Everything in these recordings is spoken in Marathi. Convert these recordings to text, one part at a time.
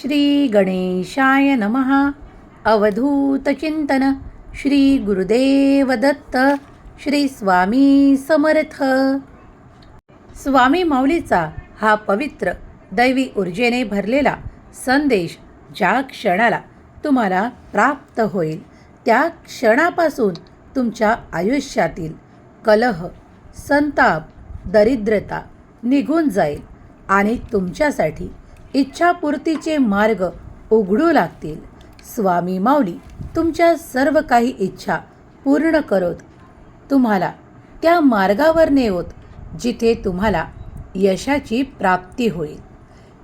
श्री गणेशाय नमः अवधूतचिंतन श्री गुरुदेव दत्त। श्री स्वामी समर्थ। स्वामी माऊलीचा हा पवित्र दैवी ऊर्जेने भरलेला संदेश ज्या क्षणाला तुम्हाला प्राप्त होईल त्या क्षणापासून तुमच्या आयुष्यातील कलह संताप दरिद्रता निघून जाईल आणि तुमच्यासाठी इच्छापूर्तीचे मार्ग उघडू लागतील. स्वामी माऊली तुमच्या सर्व काही इच्छा पूर्ण करत. तुम्हाला त्या मार्गावर नेवत जिथे तुम्हाला यशाची प्राप्ती होईल.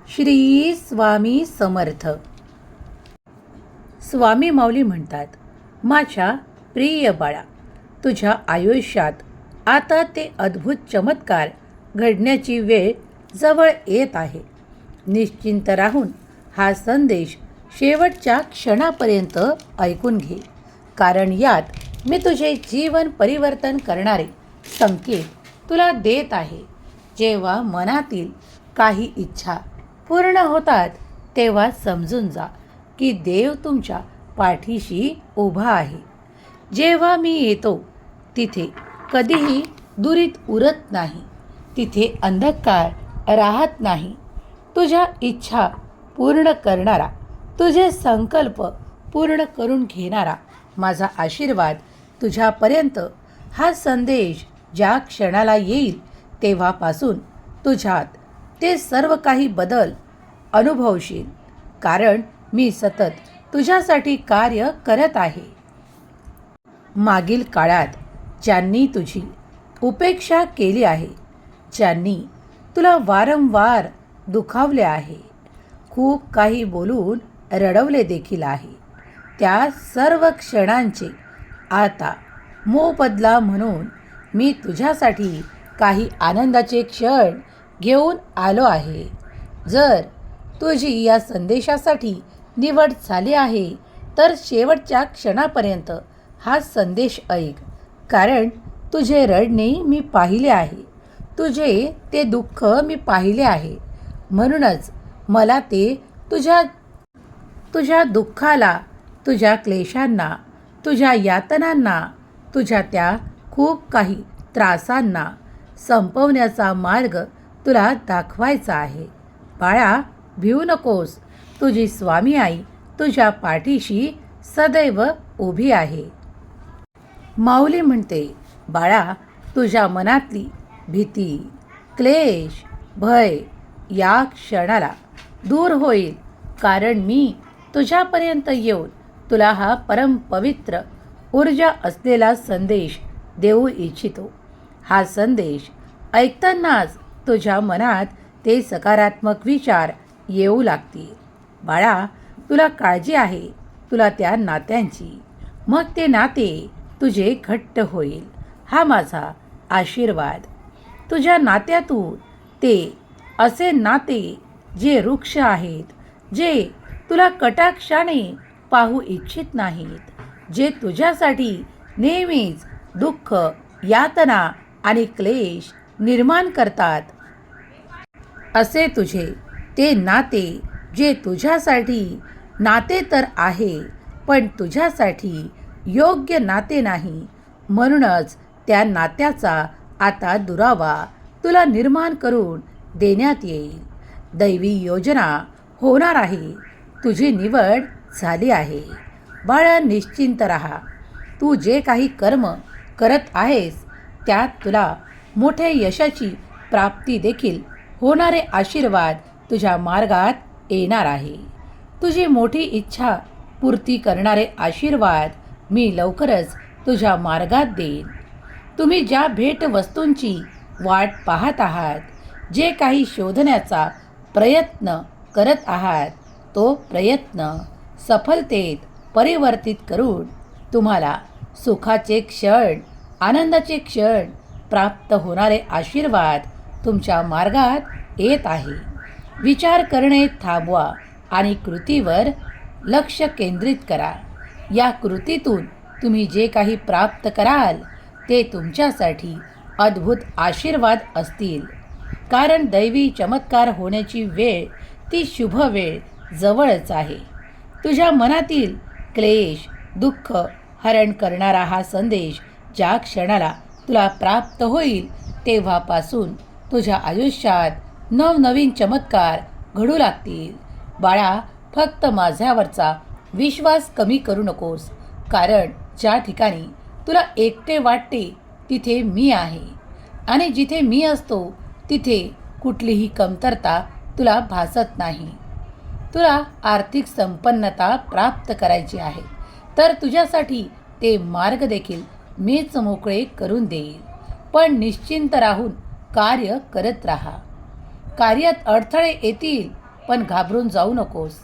श्री स्वामी समर्थ. स्वामी माऊली म्हणतात माझ्या प्रिय बाळा तुझ्या आयुष्यात आता ते अद्भुत चमत्कार घडण्याची वेळ जवळ येत आहे. निश्चिंत राहून हा संदेश शेवटच्या क्षणापर्यंत ऐकून घे. कारण यात मी तुझे जीवन परिवर्तन करणारे संकेत तुला देत आहे. जेव्हा मनातील काही इच्छा पूर्ण होतात तेव्हा समजून जा की देव तुमच्या पाठीशी उभा आहे. जेव्हा मी येतो तिथे कधीही दुरीत उरत नाही. तिथे अंधकार राहत नाही. तुझ्या इच्छा पूर्ण करणारा तुझे संकल्प पूर्ण करून घेणारा माझा आशीर्वाद तुझ्यापर्यंत. हा संदेश ज्या क्षणाला येईल तेव्हापासून तुझ्यात ते सर्व काही बदल अनुभवशील कारण मी सतत तुझ्यासाठी कार्य करत आहे. मागील काळात ज्यांनी तुझी उपेक्षा केली आहे ज्यांनी तुला वारंवार दुखावले आहे. खूप काही बोलून रडवले देखील आहे. त्या सर्व क्षणांचे आता मोबदला म्हणून मी तुझ्यासाठी काही आनंदाचे क्षण घेऊन आलो आहे. जर तुझी या संदेशासाठी निवड झाली आहे तर शेवटच्या क्षणापर्यंत हा संदेश ऐक. कारण तुझे रडणे मी पाहिले आहे. तुझे ते दुःख मी पाहिले आहे. म्हणूनच मला ते तुझ्या तुझ्या दुःखाला तुझ्या क्लेशांना तुझ्या यातनांना तुझ्या त्या खूप काही त्रासांना संपवण्याचा मार्ग तुला दाखवायचा आहे. बाळा भिवू नकोस. तुझी स्वामी आई तुझ्या पाठीशी सदैव उभी आहे. माऊली म्हणते बाळा तुझ्या मनातली भीती क्लेश भय या क्षणाला दूर होईल कारण मी तुझ्यापर्यंत येऊन तुला हा परमपवित्र ऊर्जा असलेला संदेश देऊ इच्छितो. हा संदेश ऐकतानाच तुझ्या मनात ते सकारात्मक विचार येऊ लागतील. बाळा तुला काळजी आहे तुला त्या नात्यांची. मग ते नाते तुझे घट्ट होईल. हा माझा आशीर्वाद. तुझ्या नात्यातून ते असे नाते जे वृक्ष आहेत जे तुला कटाक्षाने पाहू इच्छित नाहीत जे तुझ्यासाठी नेहमीच दुःख यातना आणि क्लेश निर्माण करतात. असे तुझे ते नाते जे तुझ्यासाठी नाते तर आहे पण तुझ्यासाठी योग्य नाते नाही म्हणूनच त्या नात्याचा आता दुरावा तुला निर्माण करून देण्यात येईल. दैवी योजना होणार आहे. तुझी निवड झाली आहे. बाळा निश्चिंत राहा. तू जे काही कर्म करत आहेस त्यात तुला मोठ्या यशाची प्राप्ती देखील होणारे आशीर्वाद तुझ्या मार्गात येणार आहे. तुझी मोठी इच्छा पूर्ती करणारे आशीर्वाद मी लवकरच तुझ्या मार्गात देईन. तुम्ही ज्या भेटवस्तूंची वाट पाहत आहात जे काही शोधण्याचा प्रयत्न करत आहात तो प्रयत्न सफलतेत परिवर्तित करून तुम्हाला सुखाचे क्षण आनंदाचे क्षण प्राप्त होणारे आशीर्वाद तुमच्या मार्गात येत आहे. विचार करणे थांबवा आणि कृतीवर लक्ष केंद्रित करा. या कृतीतून तुम्ही जे काही प्राप्त कराल ते तुमच्यासाठी अद्भुत आशीर्वाद असतील. कारण दैवी चमत्कार होण्याची वेळ ती शुभ वेळ जवळच आहे. तुझ्या मनातील क्लेश दुःख हरण करणारा हा संदेश ज्या क्षणाला तुला प्राप्त होईल तेव्हापासून तुझ्या आयुष्यात नवनवीन चमत्कार घडू लागतील. बाळा फक्त माझ्यावरचा विश्वास कमी करू नकोस कारण ज्या ठिकाणी तुला एकटे वाटते तिथे मी आहे. आणि जिथे मी असतो तिथे कुठलीही कमतरता तुला भासत नाही. तुला आर्थिक संपन्नता प्राप्त करायची आहे. तर तुझ्यासाठी ते मार्ग देखील मीच मोकळे करून देईल पण निश्चिंत राहून कार्य करत राहा. कार्यात अडथळे येतील पण घाबरून जाऊ नकोस.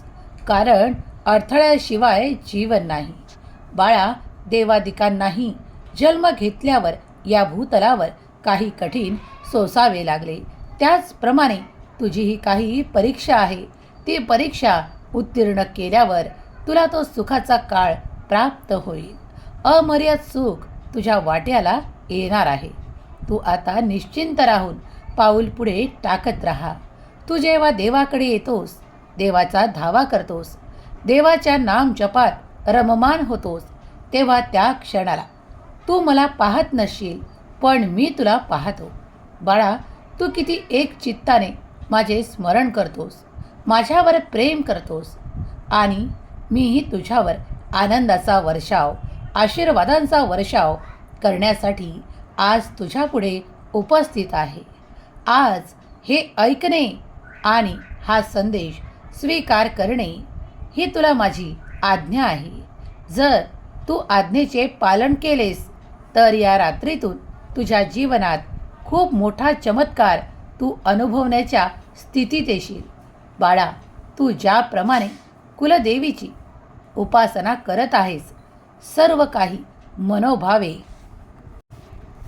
कारण अडथळ्याशिवाय जीवन नाही. बाळा देवादिकांनाही जन्म घेतल्यावर या भूतलावर काही कठीण सोसावे लागले. त्याचप्रमाणे तुझी ही काही परीक्षा आहे. ती परीक्षा उत्तीर्ण केल्यावर तुला तो सुखाचा काळ प्राप्त होईल. अमर्याद सुख तुझ्या वाट्याला येणार आहे. तू आता निश्चिंत राहून पाऊल पुढे टाकत राहा. तू जेव्हा देवाकडे येतोस देवाचा धावा करतोस देवाच्या नाम जपात रममान होतोस तेव्हा त्या क्षणाला तू मला पाहत नसशील पण मी तुला पाहतो. बाळा तू किती एक चित्ताने माझे स्मरण करतोस माझ्यावर प्रेम करतोस आणि मीही तुझ्यावर आनंदाचा वर्षाव आशीर्वादांचा वर्षाव करण्यासाठी आज तुझ्यापुढे उपस्थित आहे. आज हे ऐकणे आणि हा संदेश स्वीकार करणे ही तुला माझी आज्ञा आहे. जर तू आज्ञेचे पालन केलेस तर या रात्रीतून तुझ्या जीवनात खूप मोठा चमत्कार तू अनुभवण्याच्या स्थितीत येशील. बाळा तू ज्याप्रमाणे कुलदेवीची उपासना करत आहेस सर्व काही मनोभावे.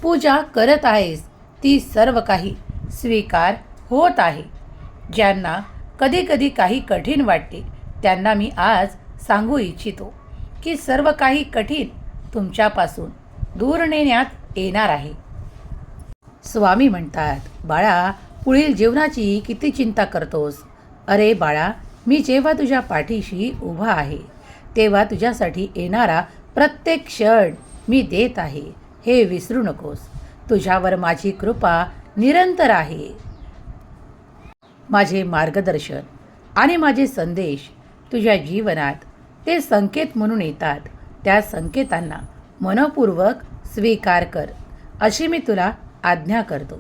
पूजा करत आहेस ती सर्व काही स्वीकार होत आहे. ज्यांना कधीकधी काही कठीण वाटते त्यांना मी आज सांगू इच्छितो की सर्व काही कठीण तुमच्यापासून दूर नेण्यात येणार आहे. स्वामी म्हणतात बाळा पुढील जीवनाची किती चिंता करतोस? अरे बाळा मी जेव्हा तुझ्या पाठीशी उभा आहे तेव्हा तुझ्यासाठी येणारा प्रत्येक क्षण मी देत आहे. हे विसरू नकोस. तुझ्यावर माझी कृपा निरंतर आहे. माझे मार्गदर्शन आणि माझे संदेश तुझ्या जीवनात ते संकेत म्हणून येतात. त्या संकेतांना मनपूर्वक स्वीकार कर. अशी मी तुला आज्ञा करतो.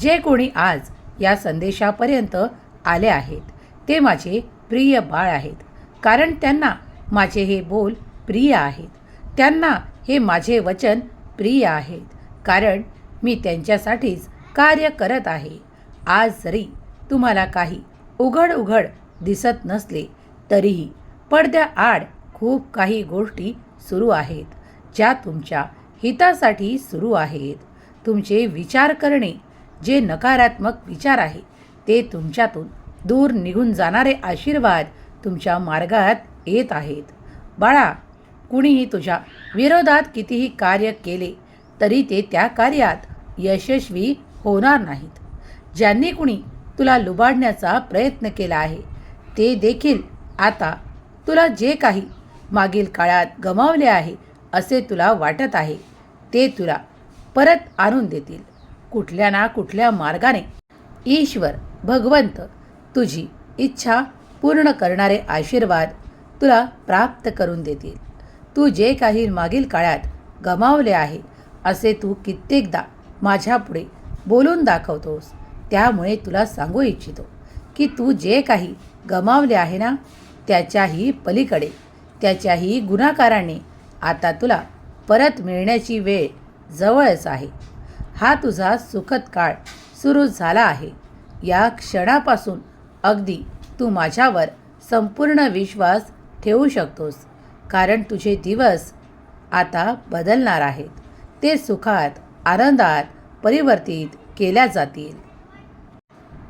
जे कोणी आज या संदेशापर्यंत आले आहेत ते माझे प्रिय बाळ आहेत. कारण त्यांना माझे हे बोल प्रिय आहेत. त्यांना हे माझे वचन प्रिय आहेत. कारण मी त्यांच्यासाठीच कार्य करत आहे. आज जरी तुम्हाला काही उघड उघड दिसत नसले तरीही पडद्याआड खूप काही गोष्टी सुरू आहेत ज्या तुमच्या हितासाठी सुरू आहेत. तुमचे विचार करणे जे नकारात्मक विचार आहे ते तुमच्यातून दूर निघून जाणारे आशीर्वाद तुमच्या मार्गात येत आहेत. बाळा कुणीही तुझ्या विरोधात कितीही कार्य केले तरी ते त्या कार्यात यशस्वी होणार नाहीत. ज्यांनी कुणी तुला लुबाडण्याचा प्रयत्न केला आहे ते देखील आता तुला जे काही मागील काळात गमावले आहे असे तुला वाटत आहे ते तुला परत आणून देतील. कुठल्या ना कुठल्या मार्गाने ईश्वर भगवंत तुझी इच्छा पूर्ण करणारे आशीर्वाद तुला प्राप्त करून देतील. तू जे काही मागील काळात गमावले आहे असे तू कित्येकदा माझ्यापुढे बोलून दाखवतोस. त्यामुळे तुला सांगू इच्छितो की तू जे काही गमावले आहे ना त्याच्याही पलीकडे त्याच्याही गुणाकाराने आता तुला परत मिळण्याची वेळ जवळच आहे. हा तुझा सुखद काळ सुरू झाला आहे. या क्षणापासून अगदी तू माझ्यावर संपूर्ण विश्वास ठेवू शकतोस. कारण तुझे दिवस आता बदलणार आहेत. ते सुखात आनंदात परिवर्तित केल्या जातील.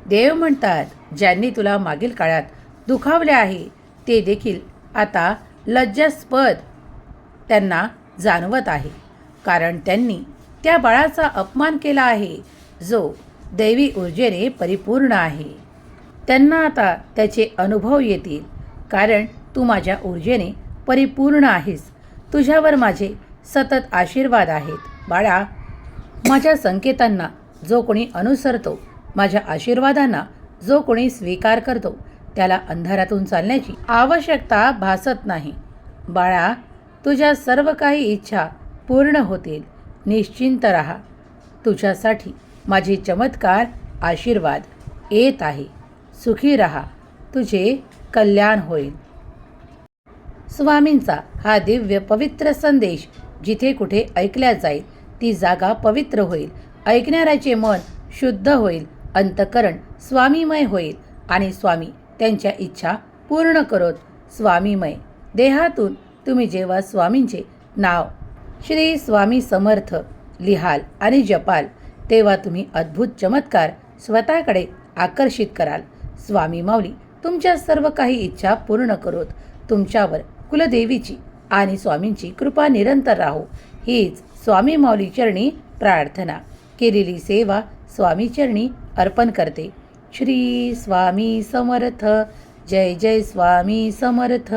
देव म्हणतात ज्यांनी तुला मागील काळात दुखावले आहे ते देखील आता लज्जास्पद त्यांना जाणवत आहे. कारण त्यांनी त्या बाळाचा अपमान केला आहे जो दैवी ऊर्जेने परिपूर्ण आहे. त्यांना आता त्याचे अनुभव येतील कारण तू माझ्या ऊर्जेने परिपूर्ण आहेस. तुझ्यावर माझे सतत आशीर्वाद आहेत. बाळा माझ्या संकेतांना जो कोणी अनुसरतो माझ्या आशीर्वादांना जो कोणी स्वीकार करतो त्याला अंधारातून चालण्याची आवश्यकता भासत नाही. बाळा तुझ्या सर्व काही इच्छा पूर्ण होतील. निश्चिंत राहा. तुझ्यासाठी माझे चमत्कार आशीर्वाद येत आहे. सुखी राहा. तुझे कल्याण होईल. स्वामींचा हा दिव्य पवित्र संदेश जिथे कुठे ऐकल्या जाईल ती जागा पवित्र होईल. ऐकणाऱ्याचे मन शुद्ध होईल. अंतकरण स्वामीमय होईल आणि स्वामी त्यांच्या इच्छा पूर्ण करोत. स्वामीमय. देहातून तुम्ही जेव्हा स्वामींचे नाव श्री स्वामी समर्थ लिहाल आणि जपाल तेव्हा तुम्ही अद्भुत चमत्कार स्वतःकडे आकर्षित कराल. स्वामी माऊली तुमच्या सर्व काही इच्छा पूर्ण करोत. तुमच्यावर कुलदेवीची आणि स्वामींची कृपा निरंतर राहो. हीच स्वामी माऊली चरणी प्रार्थना. केलेली सेवा स्वामी चरणी अर्पण करते. श्री स्वामी समर्थ. जय जय स्वामी समर्थ.